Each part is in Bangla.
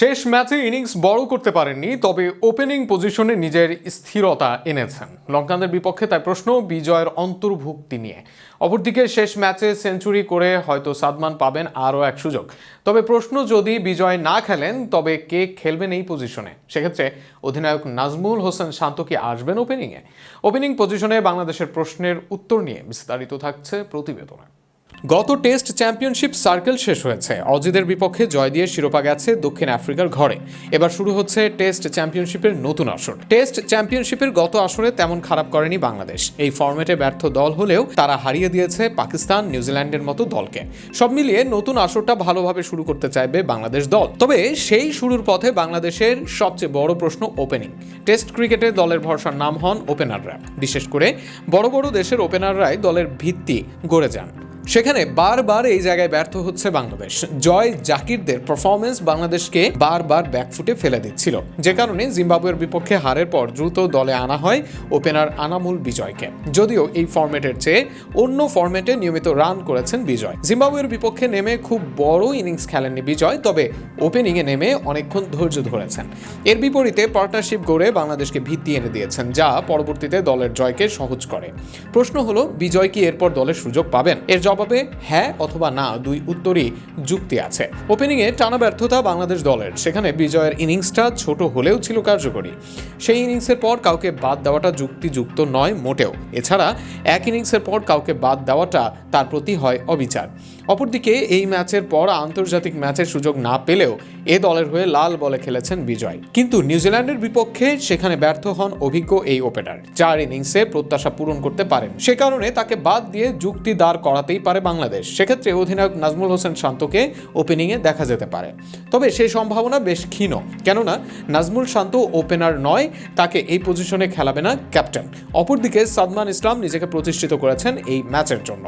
শেষ ম্যাচে ইনিংস বড় করতে পারেননি, তবে ওপেনিং পজিশনে নিজের স্থিরতা এনেছেন। লঙ্কানদের বিপক্ষে তাই প্রশ্ন, বিজয়ের অন্তর্ভুক্তি নিয়ে। অপরদিকে শেষ ম্যাচে সেঞ্চুরি করে হয়তো সাদমান পাবেন আরও এক সুযোগ। তবে প্রশ্ন, যদি বিজয় না খেলেন, তবে কে খেলবেন এই পজিশনে? সেক্ষেত্রে অধিনায়ক নাজমুল হোসেন শান্ত কি আসবেন ওপেনিংয়ে? ওপেনিং পজিশনে বাংলাদেশের প্রশ্নের উত্তর নিয়ে বিস্তারিত থাকছে প্রতিবেদনে। গত টেস্ট চ্যাম্পিয়নশিপ সার্কেল শেষ হয়েছে। অজিদের বিপক্ষে জয় দিয়ে শিরোপা গেছে দক্ষিণ আফ্রিকার ঘরে। এবার শুরু হচ্ছে টেস্ট চ্যাম্পিয়নশিপের নতুন আসর। টেস্ট চ্যাম্পিয়নশিপের গত আসরে তেমন খারাপ করেনি বাংলাদেশ। এই ফর্মেটে ব্যর্থ দল হলেও তারা হারিয়ে দিয়েছে পাকিস্তান, নিউজিল্যান্ডের মতো দলকে। সব মিলিয়ে নতুন আসরটা ভালোভাবে শুরু করতে চাইবে বাংলাদেশ দল। তবে সেই শুরুর পথে বাংলাদেশের সবচেয়ে বড় প্রশ্ন ওপেনিং। টেস্ট ক্রিকেটে দলের ভরসার নাম হন ওপেনাররা। বিশেষ করে বড় বড় দেশের ওপেনাররাই দলের ভিত্তি গড়ে যান। সেখানে বারবার এই জায়গায় ব্যর্থ হচ্ছে বাংলাদেশ। জয় জাকিরদের পারফরমেন্স বাংলাদেশকে বারবার ব্যাকফুটে ফেলে দিচ্ছিল। যে কারণে জিম্বাবুয়ের বিপক্ষে হারের পর দ্রুত দলে আনা হয় ওপেনার আনামুল বিজয়কে। যদিও এই ফরম্যাটের চেয়ে অন্য ফরম্যাটে নিয়মিত রান করেছেন বিজয়। জিম্বাবুয়ের বিপক্ষে নেমে খুব বড় ইনিংস খেলেননি বিজয়, তবে ওপেনিংয়ে নেমে অনেকক্ষণ ধৈর্য ধরেছেন। এর বিপরীতে পার্টনারশিপ গড়ে বাংলাদেশকে ভিত্তি এনে দিয়েছেন, যা পরবর্তীতে দলের জয়কে সহজ করে। প্রশ্ন হলো, বিজয় কি এরপর দলের সুযোগ পাবেন? এর জবাবে হ্যাঁ অথবা না দুই উত্তরই যুক্তি আছে। ওপেনিংয়ে টানা ব্যর্থতা বাংলাদেশ দলের। সেখানে বিজয়ের ইনিংসটা ছোট হলেও ছিল কার্যকরী। সেই ইনিংসের পর কাউকে বাদ দেওয়াটা যুক্তিযুক্ত নয়, মোটেও। এছাড়া এক ইনিংসের পর কাউকে বাদ দেওয়াটা তার প্রতি হয় অবিচার। অপরদিকে এই ম্যাচের পর আন্তর্জাতিক ম্যাচের সুযোগ না পেলেও এ দলের হয়ে লাল বলে খেলেছেন বিজয়। কিন্তু নিউজিল্যান্ডের বিপক্ষে সেখানে ব্যর্থ হন অভিজ্ঞ এই ওপেনার চার ইনিংসে প্রত্যাশা পূরণ করতে পারেন। সে কারণে তাকে বাদ দিয়ে যুক্তি দাঁড় করাতেই পারে বাংলাদেশ। সেক্ষেত্রে অধিনায়ক নাজমুল হোসেন শান্তকে ওপেনিংয়ে দেখা যেতে পারে। তবে সেই সম্ভাবনা বেশ ক্ষীণ। কেননা, নাজমুল শান্ত ওপেনার নয়, তাকে এই পজিশনে খেলাবে না ক্যাপ্টেন অপরদিকে সাদমান ইসলাম নিজেকে প্রতিষ্ঠিত করেছেন এই ম্যাচের জন্য।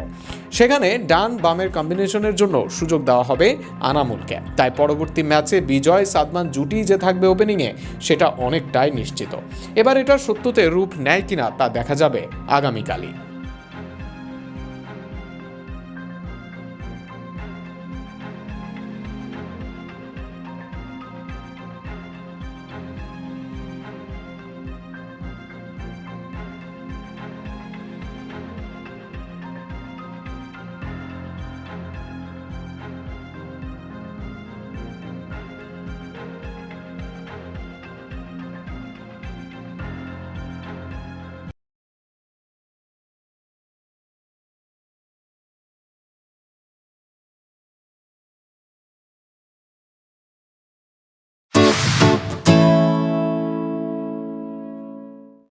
সেখানে ডান বামের কম্বিনেশনের জন্য সুযোগ দেওয়া হবে আনামুলকে। তাই পরবর্তী ম্যাচে বিজয়, সাদমান জুটি যে থাকবে ওপেনিংয়ে সেটা অনেকটাই নিশ্চিত। এবার এটা সত্যতে রূপ নেয় কিনা তা দেখা যাবে আগামীকালই।